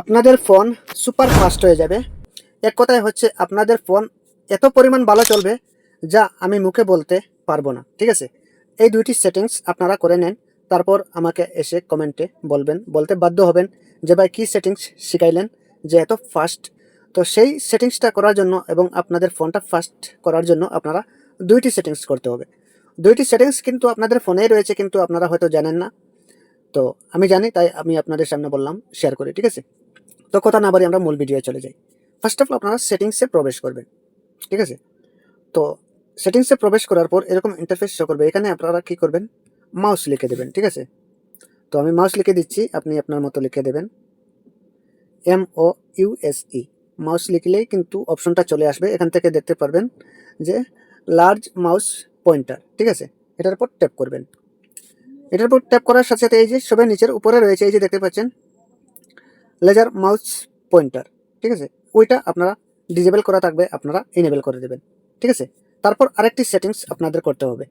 আপনাদের phone super fast হয়ে যাবে। এক কথায় হচ্ছে আপনাদের ফোন এত পরিমাণ ভালো চলবে যা আমি মুখে বলতে পারব না, ঠিক আছে? এই দুইটি সেটিংস আপনারা করে নেন, তারপর আমাকে এসে কমেন্টে বলবেন, বলতে বাধ্য হবেন যে ভাই কী সেটিংস শিখাইলেন যে এত ফাস্ট তো সেই সেটিংসটা করার জন্য এবং আপনাদের ফোনটা ফাস্ট করার জন্য আপনারা দুইটি সেটিংস করতে হবে। দুইটি সেটিংস কিন্তু আপনাদের ফোনেই রয়েছে কিন্তু আপনারা হয়তো জানেন না। তো আমি জানি, তাই আমি আপনাদের সামনে বললাম শেয়ার করি, ঠিক আছে? তো কথা না বাড়ি আমরা মূল ভিডিও চলে যাই। ফার্স্ট অফ অল আপনারা সেটিংসে প্রবেশ করবেন, ঠিক আছে? তো সেটিংসে প্রবেশ করার পর এরকম ইন্টারফেস শো করবে। এখানে আপনারা কি করবেন? মাউস লিখে দেবেন, ঠিক আছে? তো আমি মাউস লিখে দিচ্ছি, আপনি আপনার মতো লিখে দেবেন। এম ও ইউএসই মাউস লিখলেই কিন্তু অপশনটা চলে আসবে। এখান থেকে দেখতে পারবেন যে লার্জ মাউস পয়েন্টার ঠিক আছে? এটার উপর ট্যাপ করবেন। এটার উপর ট্যাপ করার সাথে সাথে এই যে সবের নিচের উপরে রয়েছে, এই যে দেখতে পাচ্ছেন লেজার মাউস পয়েন্টার ঠিক আছে? ওইটা আপনারা ডিজেবল করা থাকবে, আপনারা ইনেবল করে দেবেন, ঠিক আছে? তারপর আরেকটি সেটিংস আপনাদের করতে হবে।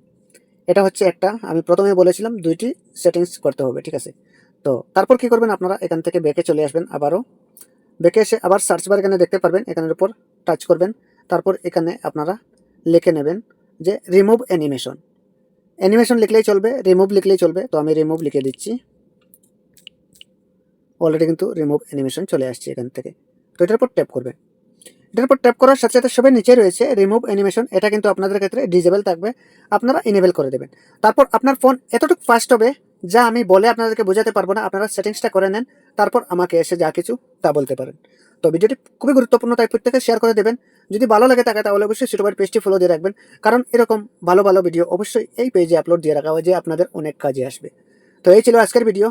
এটা হচ্ছে একটা, আমি প্রথমে বলেছিলাম দুইটি সেটিংস করতে হবে, ঠিক আছে? তো তারপর কি করবেন আপনারা? এখান থেকে বেঁকে চলে আসবেন আবারও। বেঁকে এসে আবার সার্চ বার এখানে দেখতে পারবেন, এখানের উপর টাচ করবেন। তারপর এখানে আপনারা লিখে নেবেন যে রিমুভ অ্যানিমেশন অ্যানিমেশন লিখলেই চলবে রিমুভ লিখলেই চলবে, তো আমি রিমুভ লিখে দিচ্ছি। অলরেডি কিন্তু রিমুভ অ্যানিমেশন চলে আসছে এখান থেকে। তো এটার উপর ট্যাপ করবে। এটার উপর ট্যাপ করার সাথে সাথে সবাই নিচে রয়েছে রিমুভ অ্যানিমেশন এটা কিন্তু আপনাদের ক্ষেত্রে ডিজেবল থাকবে। আপনারা ইনেবল করে দেবেন। তারপর আপনার ফোন এতটুকু ফাস্ট হবে যা আমি বলে আপনাদেরকে বোঝাতে পারব না। আপনারা সেটিংসটা করে নেন। তারপর আমাকে এসে যা কিছু তা বলতে পারেন। তো ভিডিওটি খুবই গুরুত্বপূর্ণ, তাই প্রত্যেকে শেয়ার করে দেবেন। যদি ভালো লাগে থাকে তাহলে অবশ্যই সিটোবার পেজটি ফলো দিয়ে রাখবেন। কারণ এরকম ভালো ভালো ভিডিও অবশ্যই এই পেজে আপলোড দিয়ে রাখা হয় যে আপনাদের অনেক কাজে আসবে। তো এই ছিল আজকের ভিডিও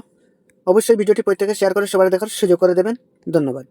অবশ্যই ভিডিওটি প্রত্যেকে শেয়ার করে সবার দেখার সুযোগ করে দেবেন। ধন্যবাদ।